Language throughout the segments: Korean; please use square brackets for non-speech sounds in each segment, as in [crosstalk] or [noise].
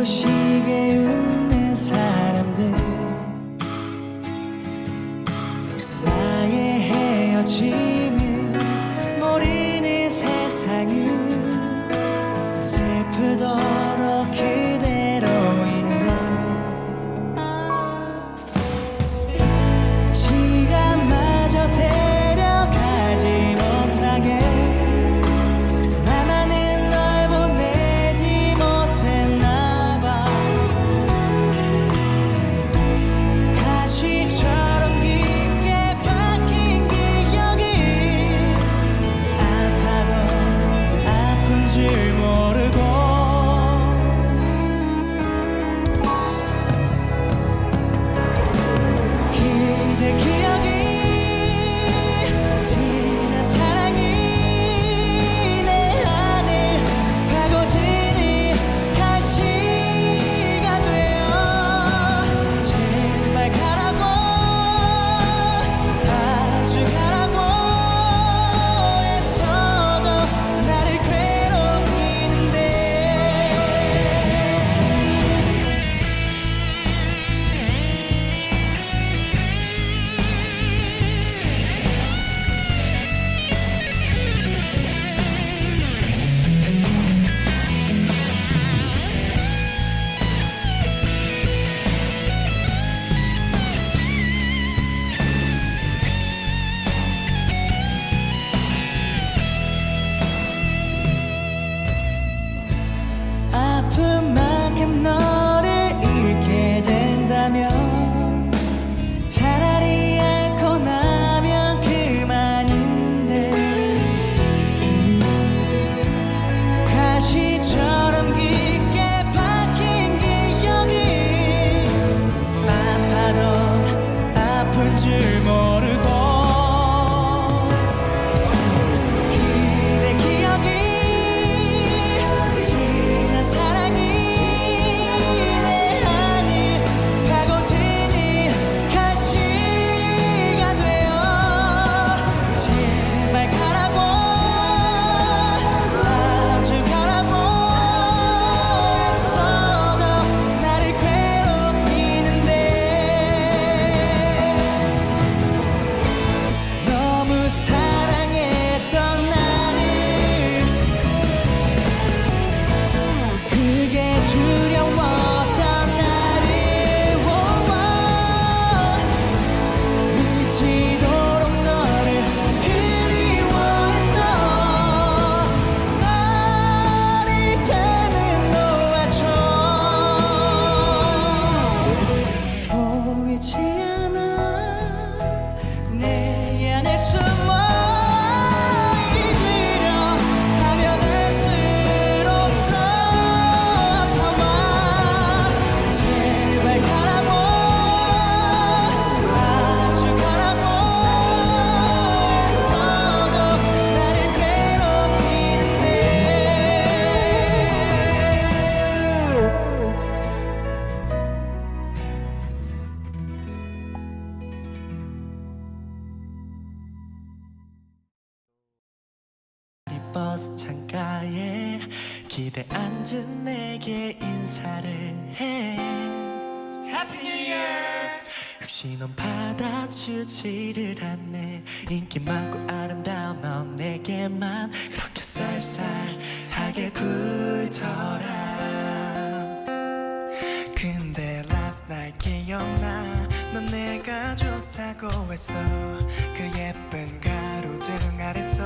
소식에 웃는 사람들. 나의 헤어짐. 너에게만 그렇게 쌀쌀하게 굴더라. 근데 last night 기억나? 넌 내가 좋다고 했어. 그 예쁜 가로등 아래서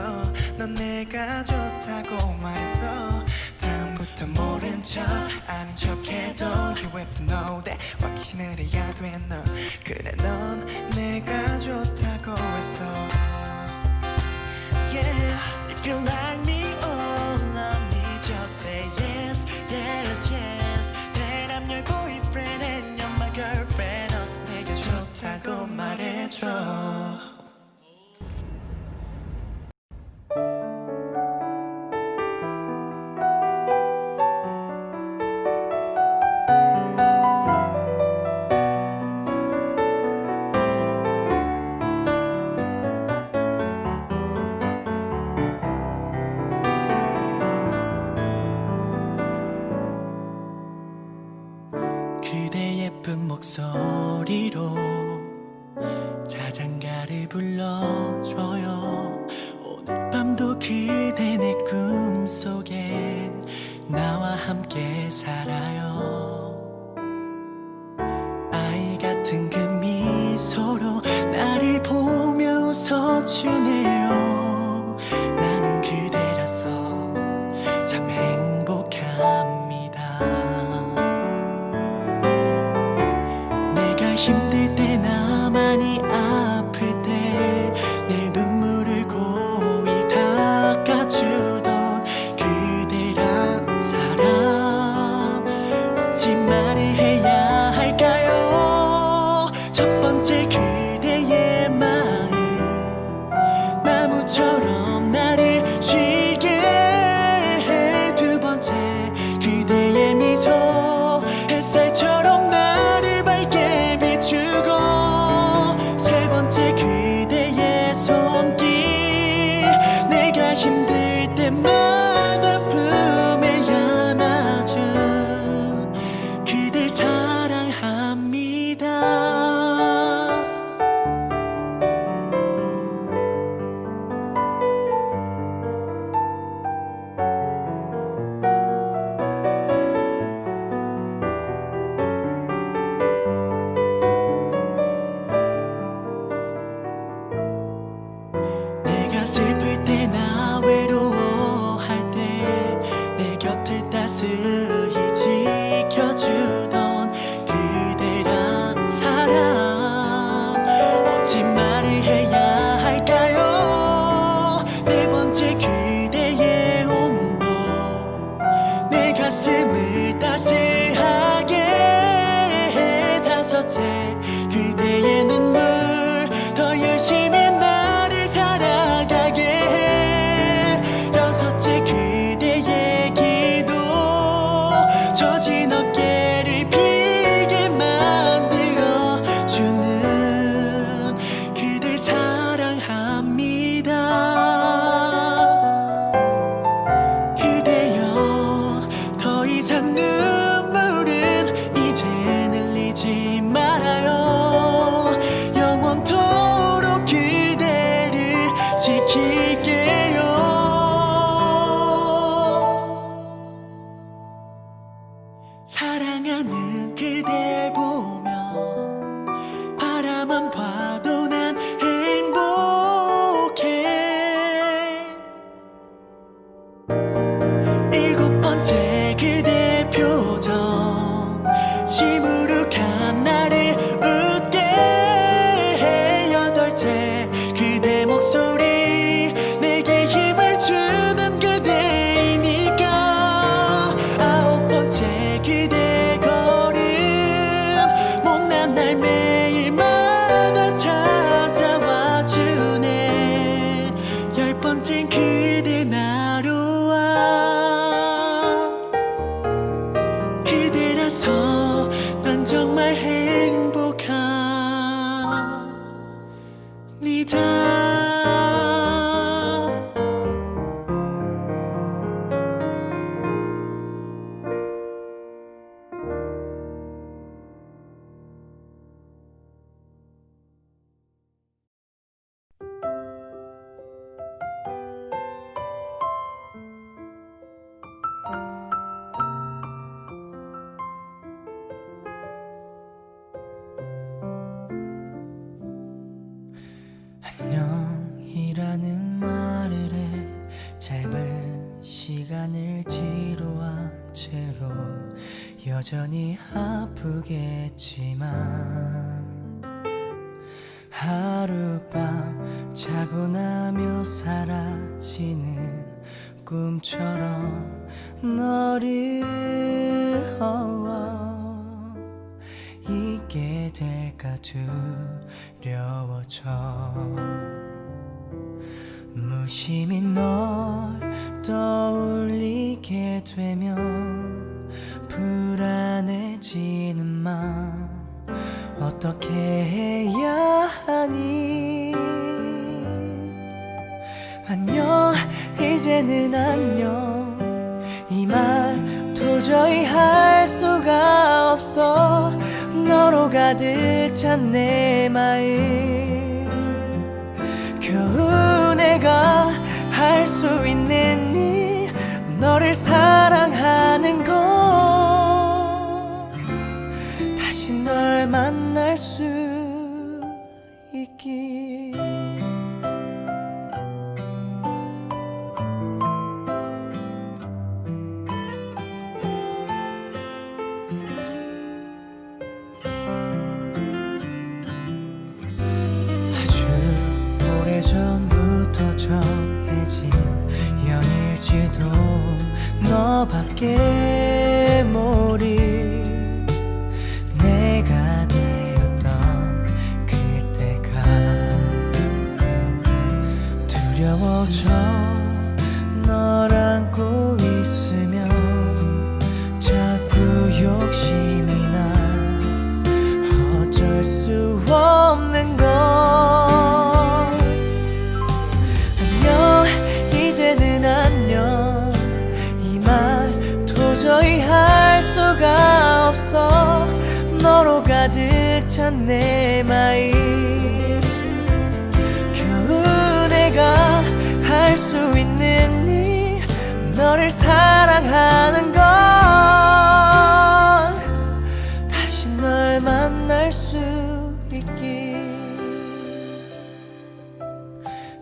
넌 내가 좋다고 말했어. 다음부터 모른 척 아닌 척해도 You have to know that 확신을 해야 돼넌 그래 넌 내가 좋다고 했어. If you like me or me, just say yes, yes, yes. Then I'm. 하늘 뒤로한 채로 여전히 아프겠지만 하룻밤 자고 나며 사라지는 꿈처럼 너를 허워 잊게 될까 두려워져 무심히 널 떠올 되면 불안해지는 맘 어떻게 해야 하니? 안녕 이제는 안녕. 이 말 도저히 할 수가 없어. 너로 가득 찬 내 마음. 겨우 내가 할 수 있는 일. 너를 사랑하는 것. 다시 널 만날 수 내 마음 겨우 내가 할 수 있는 일 너를 사랑하는 건 다시 널 만날 수 있길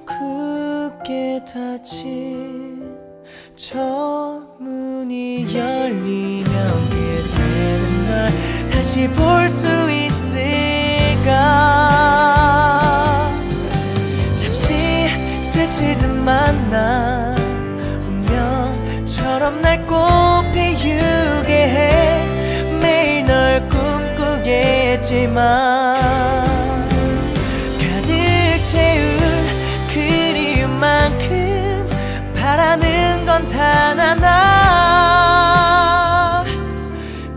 굳게 닫힌 저 문이 열리면 그때는 널 다시 볼수 만나 운명처럼 날꼭 피우게 해. 매일 널 꿈꾸겠지만 가득 채운 그리움만큼 바라는 건 단 하나.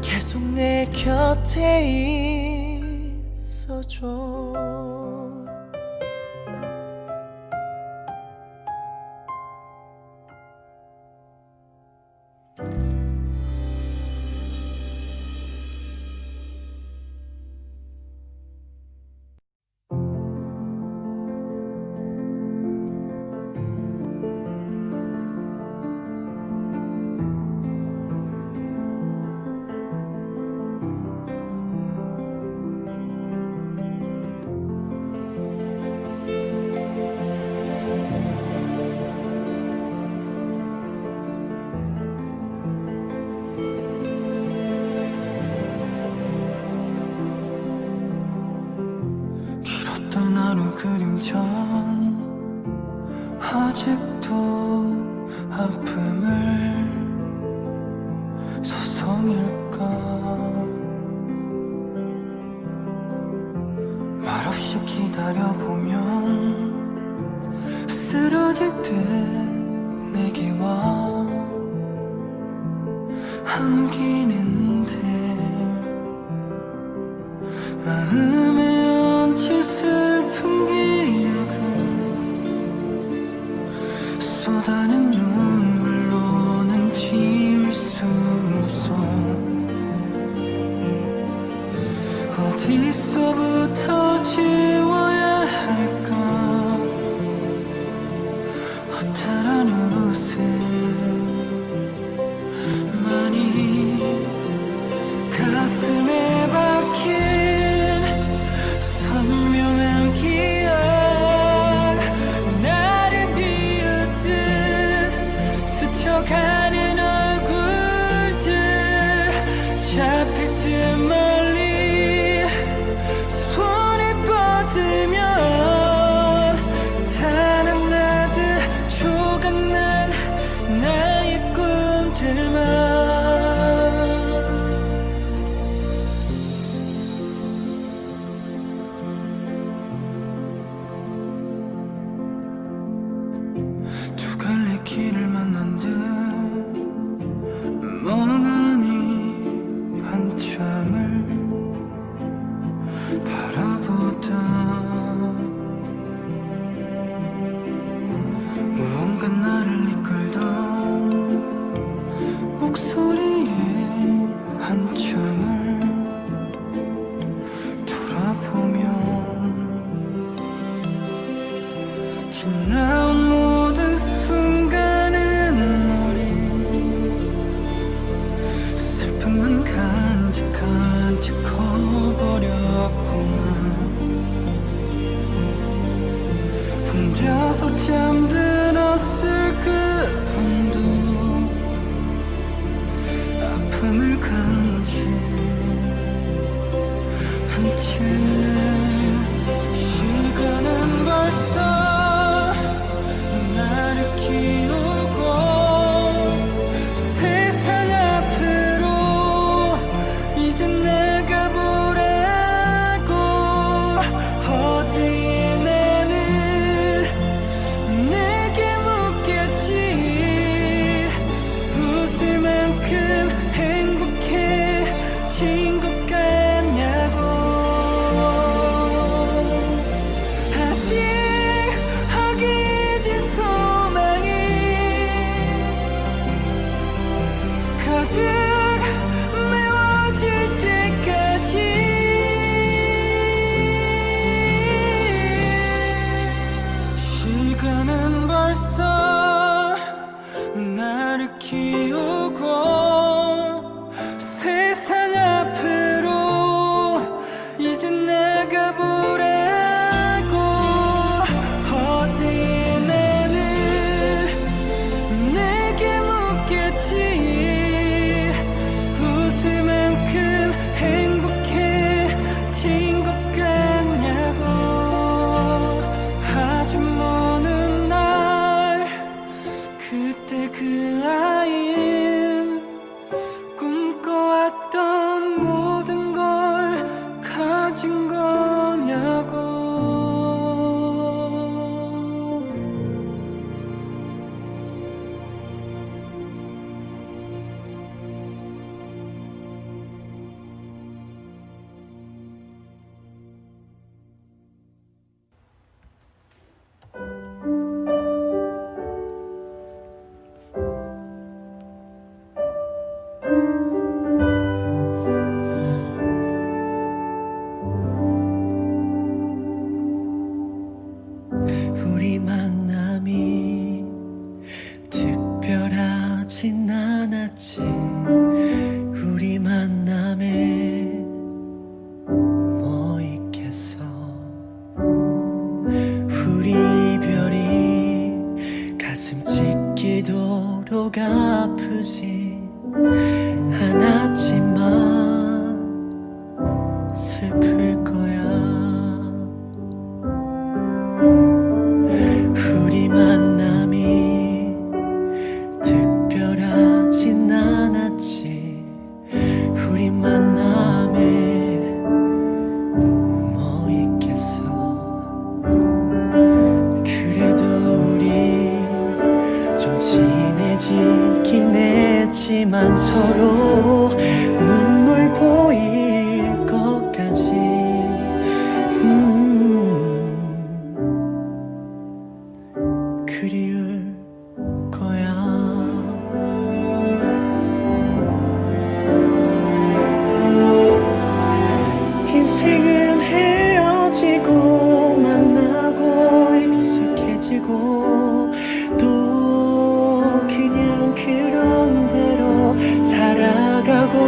계속 내 곁에 있어줘 하루 그림자 아직도 아픔을 in my Amen. 인생은 헤어지고 만나고 익숙해지고 또 그냥 그런 대로 살아가고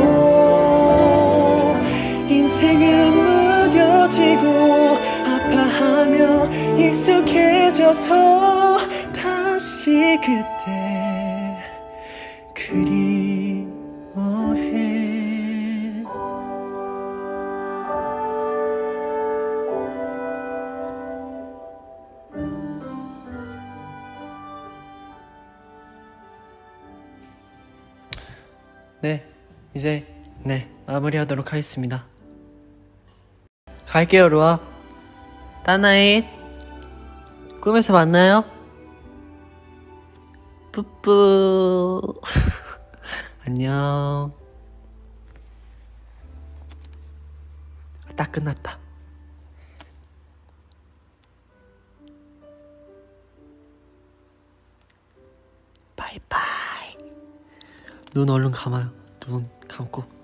인생은 무뎌지고 아파하며 익숙해져서 다시 그때 네, 이제 네 마무리하도록 하겠습니다. 갈게요, 루아. 따나잇. 꿈에서 만나요. 뿌뿌. [laughs] 안녕. 딱 끝났다. 눈 얼른 감아요. 눈 감고.